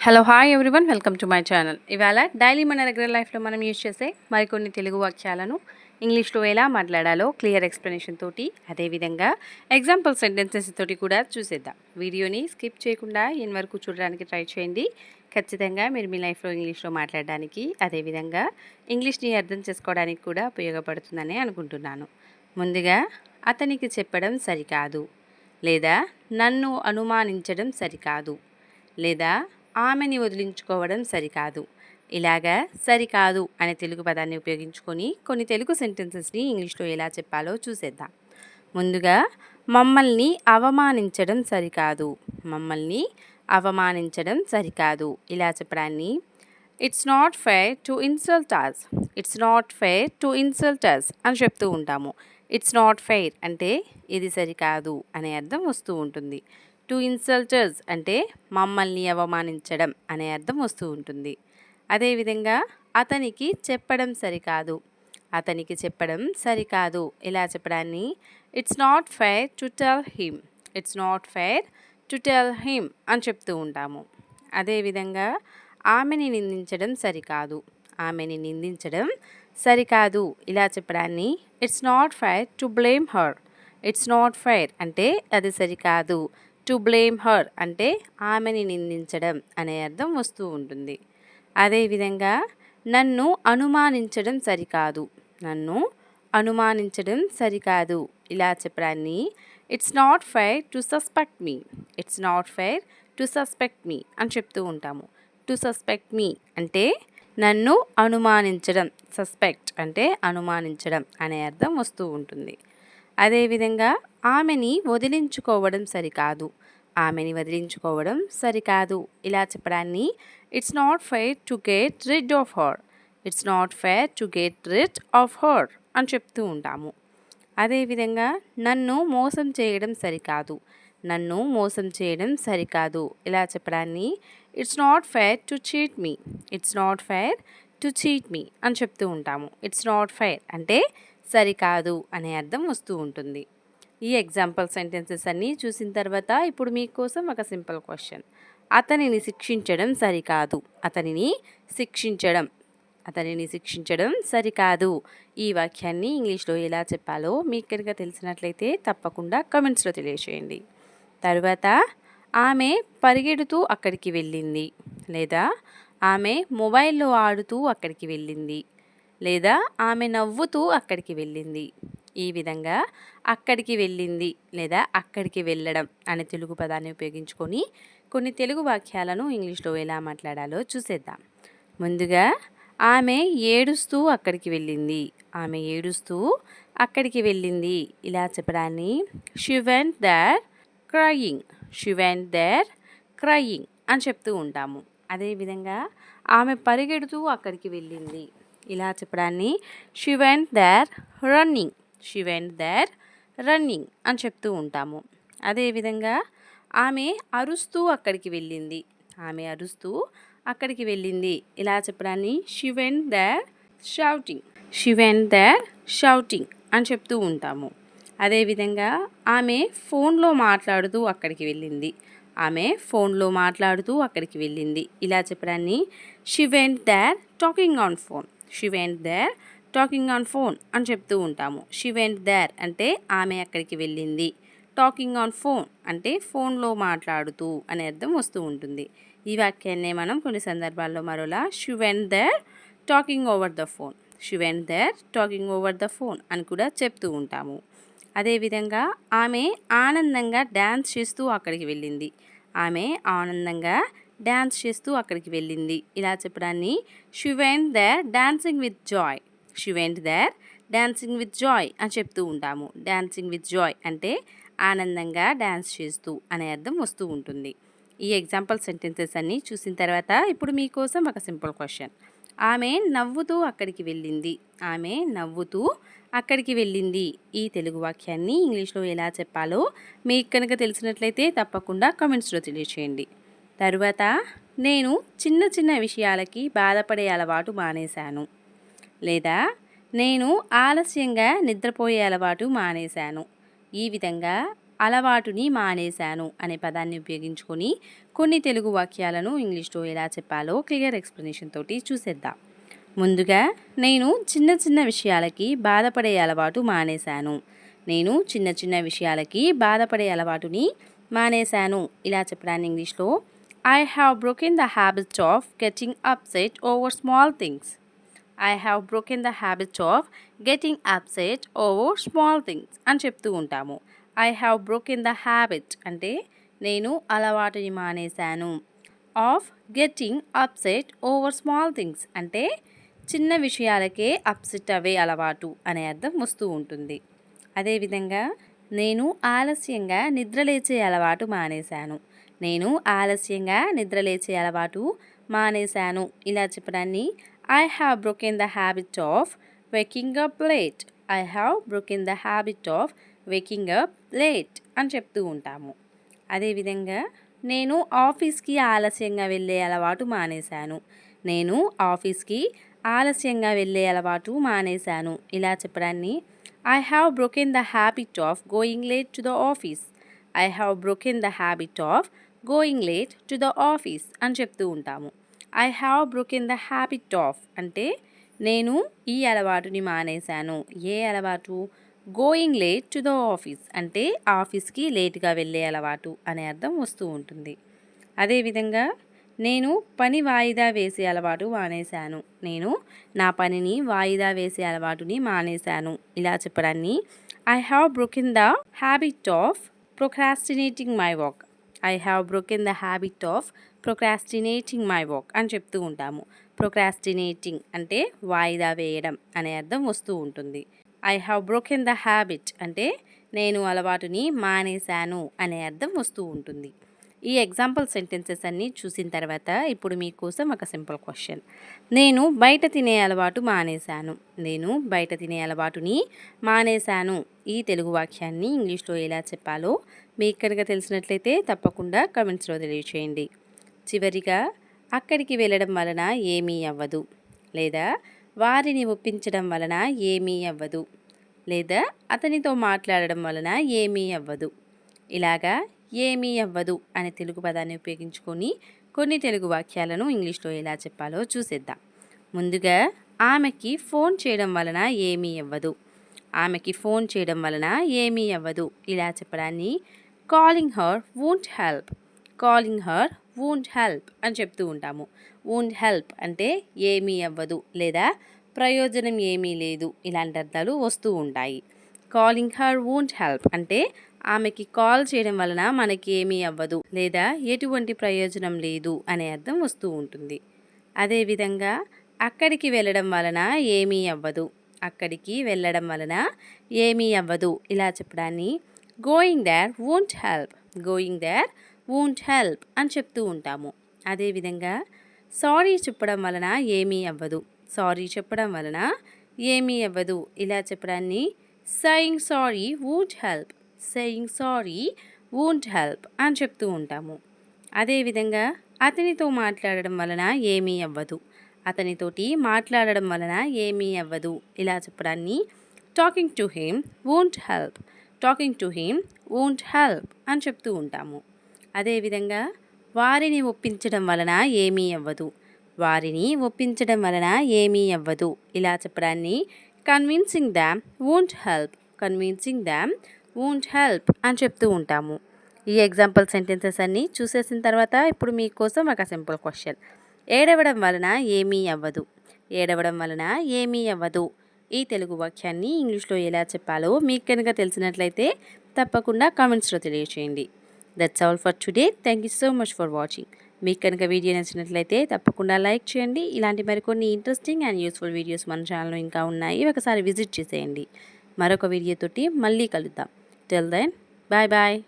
Hello hi everyone welcome to my channel ఇవాళ daily మన regular లైఫ్లో మనం యూజ్ చేసే మరికొన్ని తెలుగు వాక్యాలను ఇంగ్లీష్లో ఎలా మాట్లాడాలో క్లియర్ ఎక్స్ప్లెనేషన్ తోటి అదేవిధంగా ఎగ్జాంపుల్ సెంటెన్సెస్ తోటి కూడా చూసేద్దాం. వీడియోని స్కిప్ చేయకుండా ఇన్ వరకు చూడడానికి ట్రై చేయండి. ఖచ్చితంగా మీరు మీ లైఫ్లో ఇంగ్లీష్లో మాట్లాడడానికి అదేవిధంగా ఇంగ్లీష్ని అర్థం చేసుకోవడానికి కూడా ఉపయోగపడుతుందని అనుకుంటున్నాను. ముందుగా అతనికి చెప్పడం సరికాదు. లేదా నన్ను అనుమానించడం సరికాదు. లేదా ఆమెని వదిలించుకోవడం సరికాదు. ఇలాగా సరికాదు అనే తెలుగు పదాన్ని ఉపయోగించుకొని కొన్ని తెలుగు సెంటెన్సెస్ని ఇంగ్లీష్లో ఎలా చెప్పాలో చూసేద్దాం. ముందుగా మమ్మల్ని అవమానించడం సరికాదు. మమ్మల్ని అవమానించడం సరికాదు. ఇలా చెప్పడాన్ని it's not fair to insult us it's not fair to insult us అని చెప్తూ ఉంటాము. ఇట్స్ నాట్ ఫెయిర్ అంటే ఇది సరికాదు అనే అర్థం వస్తూ ఉంటుంది. టు ఇన్సల్టర్స్ అంటే మమ్మల్ని అవమానించడం అనే అర్థం వస్తూ ఉంటుంది. అదేవిధంగా అతనికి చెప్పడం సరికాదు. అతనికి చెప్పడం సరికాదు. ఇలా చెప్పడాన్ని it's not fair to tell him it's not fair to tell him అని చెప్తూ ఉంటాము. అదేవిధంగా ఆమెని నిందించడం సరికాదు. ఆమెని నిందించడం సరికాదు. ఇలా చెప్పడాన్ని it's not fair to blame her it's not fair అంటే అది సరికాదు. టు బ్లేమ్ హర్ అంటే ఆమెని నిందించడం అనే అర్థం వస్తూ ఉంటుంది. అదేవిధంగా నన్ను అనుమానించడం సరికాదు. నన్ను అనుమానించడం సరికాదు. ఇలా చెప్పడాన్ని it's not fair to suspect me it's not fair to suspect me అని చెప్తూ ఉంటాము. టు సస్పెక్ట్ మీ అంటే నన్ను అనుమానించడం సస్పెక్ట్ అంటే అనుమానించడం అనే అర్థం వస్తూ ఉంటుంది. అదేవిధంగా ఆమెని వదిలించుకోవడం సరికాదు. ఆమెని వదిలించుకోవడం సరికాదు. ఇలా చెప్పడాన్ని it's not fair to get rid of her it's not fair to get rid of her అని చెప్తూ ఉంటాము. అదేవిధంగా నన్ను మోసం చేయడం సరికాదు. నన్ను మోసం చేయడం సరికాదు. ఇలా చెప్పడాన్ని it's not fair to cheat me it's not fair to cheat me అని చెప్తూ ఉంటాము. ఇట్స్ నాట్ ఫెయిర్ అంటే సరికాదు అనే అర్థం వస్తూ ఉంటుంది. ఈ ఎగ్జాంపుల్ సెంటెన్సెస్ అన్నీ చూసిన తర్వాత ఇప్పుడు మీకోసం ఒక సింపుల్ క్వశ్చన్ అతనిని శిక్షించడం సరికాదు. అతనిని శిక్షించడం అతనిని శిక్షించడం సరికాదు. ఈ వాక్యాన్ని ఇంగ్లీష్లో ఎలా చెప్పాలో మీకు కనుక తెలిసినట్లయితే తప్పకుండా కమెంట్స్లో తెలియచేయండి తరువాత ఆమె పరిగెడుతూ అక్కడికి వెళ్ళింది లేదా ఆమె మొబైల్లో ఆడుతూ అక్కడికి వెళ్ళింది. లేదా ఆమె నవ్వుతూ అక్కడికి వెళ్ళింది. ఈ విధంగా అక్కడికి వెళ్ళింది లేదా అక్కడికి వెళ్ళడం అనే తెలుగు పదాన్ని ఉపయోగించుకొని కొన్ని తెలుగు వాక్యాలను ఇంగ్లీష్లో ఎలా మాట్లాడాలో చూసేద్దాం. ముందుగా ఆమె ఏడుస్తూ అక్కడికి వెళ్ళింది. ఆమె ఏడుస్తూ అక్కడికి వెళ్ళింది. ఇలా చెప్పడాన్ని she went there crying she went there crying అని చెప్తూ ఉంటాము. అదేవిధంగా ఆమె పరిగెడుతూ అక్కడికి వెళ్ళింది. ఇలా చెప్పడాన్ని. She went there running she went there running అని చెప్తూ ఉంటాము. అదేవిధంగా ఆమె అరుస్తూ అక్కడికి వెళ్ళింది. ఆమె అరుస్తూ అక్కడికి వెళ్ళింది. ఇలా చెప్పడాన్ని. She went there shouting she went there shouting అని చెప్తూ ఉంటాము. అదేవిధంగా ఆమె ఫోన్లో మాట్లాడుతూ అక్కడికి వెళ్ళింది. ఆమె ఫోన్లో మాట్లాడుతూ అక్కడికి వెళ్ళింది. ఇలా చెప్పడాన్ని. She went there talking on phone she went there talking on phone అని చెప్తూ ఉంటాము. షీ వెంట్ దేర్ అంటే ఆమె అక్కడికి వెళ్ళింది. టాకింగ్ ఆన్ ఫోన్ అంటే ఫోన్లో మాట్లాడుతూ అనే అర్థం వస్తూ ఉంటుంది. ఈ వాక్యాన్ని మనం కొన్ని సందర్భాల్లో మరోలా she went there talking over the phone she went there talking over the phone అని కూడా చెప్తూ ఉంటాము. అదేవిధంగా ఆమె ఆనందంగా డ్యాన్స్ చేస్తూ అక్కడికి వెళ్ళింది. ఆమె ఆనందంగా డ్యాన్స్ చేస్తూ అక్కడికి వెళ్ళింది. ఇలా చెప్పడాన్ని she went there dancing with joy she went there dancing with joy అని చెప్తూ ఉంటాము. డ్యాన్సింగ్ విత్ జాయ్ అంటే ఆనందంగా డ్యాన్స్ చేస్తూ అనే అర్థం వస్తూ ఉంటుంది. ఈ ఎగ్జాంపుల్ సెంటెన్సెస్ అన్నీ చూసిన తర్వాత ఇప్పుడు మీకోసం ఒక సింపుల్ క్వశ్చన్. ఆమె నవ్వుతూ అక్కడికి వెళ్ళింది. ఆమె నవ్వుతూ అక్కడికి వెళ్ళింది. ఈ తెలుగు వాక్యాన్ని ఇంగ్లీష్లో ఎలా చెప్పాలో మీకు కనుక తెలిసినట్లయితే తప్పకుండా కమెంట్స్లో తెలియచేయండి. తరువాత నేను చిన్న చిన్న విషయాలకి బాధపడే అలవాటు మానేశాను. లేదా నేను ఆలస్యంగా నిద్రపోయే అలవాటు మానేశాను. ఈ విధంగా అలవాటుని మానేశాను అనే పదాన్ని ఉపయోగించుకొని కొన్ని తెలుగు వాక్యాలను ఇంగ్లీష్లో ఎలా చెప్పాలో క్లియర్ ఎక్స్ప్లెనేషన్ తోటి చూసేద్దాం. ముందుగా నేను చిన్న చిన్న విషయాలకి బాధపడే అలవాటు మానేశాను. నేను చిన్న చిన్న విషయాలకి బాధపడే అలవాటుని మానేశాను. ఇలా చెప్పడానికి ఇంగ్లీష్లో I have broken the habits of getting upset over small things I have broken the habits of getting upset over small things అని చెప్తూ ఉంటాము. I have broken the habit అంటే నేను అలవాటుని మానేశాను. Of getting upset over small things అంటే చిన్న విషయాలకే upset అవే అలవాటు అనే అర్థం వస్తూ ఉంటుంది. అదేవిధంగా నేను ఆలస్యంగా నిద్రలేచే అలవాటు మానేశాను. నేను ఆలస్యంగా నిద్రలేచే అలవాటు మానేశాను. ఇలా చెప్పడాన్ని I have broken the habit of waking up late I have broken the habit of waking up late అని చెప్తూ ఉంటాము. అదేవిధంగా నేను ఆఫీస్కి ఆలస్యంగా వెళ్ళే అలవాటు మానేశాను. నేను ఆఫీస్కి ఆలస్యంగా వెళ్ళే అలవాటు మానేశాను. ఇలా చెప్పడాన్ని I have broken the habit of going late to the office I have broken the habit of going late to the office అని చెప్తూ ఉంటాము. I have broken the habit of అంటే నేను ఈ అలవాటుని మానేశాను. ఏ అలవాటు? Going late to the office అంటే ఆఫీస్కి లేట్గా వెళ్ళే అలవాటు అనే అర్థం వస్తూ ఉంటుంది. అదేవిధంగా నేను పని వాయిదా వేసే అలవాటు మానేశాను. నేను నా పనిని వాయిదా వేసే అలవాటుని మానేశాను. ఇలా చెప్పడాన్ని I have broken the habit of procrastinating my work I have broken the habit of procrastinating my work అని చెప్తూ ఉంటాము. ప్రొక్రాస్టినేటింగ్ అంటే వాయిదా వేయడం అనే అర్థం వస్తూ ఉంటుంది. I have broken the habit అంటే నేను అలవాటుని మానేశాను అనే అర్థం వస్తూ ఉంటుంది. ఈ ఎగ్జాంపుల్ సెంటెన్సెస్ అన్నీ చూసిన తర్వాత ఇప్పుడు మీకోసం ఒక సింపుల్ క్వశ్చన్ నేను బయట తినే అలవాటు మానేశాను. నేను బయట తినే అలవాటుని మానేశాను. ఈ తెలుగు వాక్యాన్ని ఇంగ్లీష్లో ఎలా చెప్పాలో మీకు కనుక తెలిసినట్లయితే తప్పకుండా కమెంట్స్లో తెలియచేయండి. చివరిగా అక్కడికి వెళ్ళడం వలన ఏమీ అవ్వదు. లేదా వారిని ఒప్పించడం వలన ఏమీ అవ్వదు. లేదా అతనితో మాట్లాడడం వలన ఏమీ అవ్వదు. ఇలాగా ఏమీ అవ్వదు అనే తెలుగు పదాన్ని ఉపయోగించుకొని కొన్ని తెలుగు వాక్యాలను ఇంగ్లీష్లో ఎలా చెప్పాలో చూసేద్దాం. ముందుగా ఆమెకి ఫోన్ చేయడం వలన ఏమీ అవ్వదు. ఆమెకి ఫోన్ చేయడం వలన ఏమీ అవ్వదు. ఇలా చెప్పడాన్ని calling her won't help calling her won't help అని చెప్తూ ఉంటాము. వూంట్ హెల్ప్ అంటే ఏమీ అవ్వదు లేదా ప్రయోజనం ఏమీ లేదు ఇలాంటి అర్థాలు వస్తూ ఉంటాయి. కాలింగ్ హర్ వూంట్ హెల్ప్ అంటే ఆమెకి కాల్ చేయడం వలన మనకి ఏమీ అవ్వదు లేదా ఎటువంటి ప్రయోజనం లేదు అనే అర్థం వస్తూ ఉంటుంది. అదేవిధంగా అక్కడికి వెళ్ళడం వలన ఏమీ అవ్వదు. అక్కడికి వెళ్ళడం వలన ఏమీ అవ్వదు. ఇలా చెప్పడాన్ని going there won't help going there won't help అని చెప్తూ ఉంటాము. అదేవిధంగా సారీ చెప్పడం వలన ఏమీ అవ్వదు. సారీ చెప్పడం వలన ఏమీ అవ్వదు. ఇలా చెప్పడాన్ని saying sorry won't help saying sorry won't help అని చెప్తూ ఉంటాము. అదేవిధంగా అతనితో మాట్లాడడం వలన ఏమీ అవ్వదు. అతనితోటి మాట్లాడడం వలన ఏమీ అవ్వదు. ఇలా చెప్పడాన్ని talking to him won't help talking to him won't help అని చెప్తూ ఉంటాము. అదేవిధంగా వారిని ఒప్పించడం వలన ఏమీ అవ్వదు. వారిని ఒప్పించడం వలన ఏమీ అవ్వదు. ఇలా చెప్పడాన్ని convincing them won't help convincing them won't help అని చెప్తూ ఉంటాము. ఈ ఎగ్జాంపుల్ సెంటెన్సెస్ అన్నీ చూసేసిన తర్వాత ఇప్పుడు మీకోసం ఒక సింపుల్ క్వశ్చన్ ఏడవడం వలన ఏమీ అవ్వదు. ఏడవడం వలన ఏమీ అవ్వదు. ఈ తెలుగు వాక్యాన్ని ఇంగ్లీష్లో ఎలా చెప్పాలో మీకు కనుక తెలిసినట్లయితే తప్పకుండా కామెంట్స్లో తెలియచేయండి. That's all for today thank you so much for watching మీకు కనుక వీడియో నచ్చినట్లయితే తప్పకుండా లైక్ చేయండి. ఇలాంటి మరికొన్ని ఇంట్రెస్టింగ్ అండ్ యూస్ఫుల్ వీడియోస్ మన ఛానల్లో ఇంకా ఉన్నాయి. ఒకసారి విజిట్ చేసేయండి. మరొక వీడియోతోటి మళ్ళీ కలుద్దాం. till then bye bye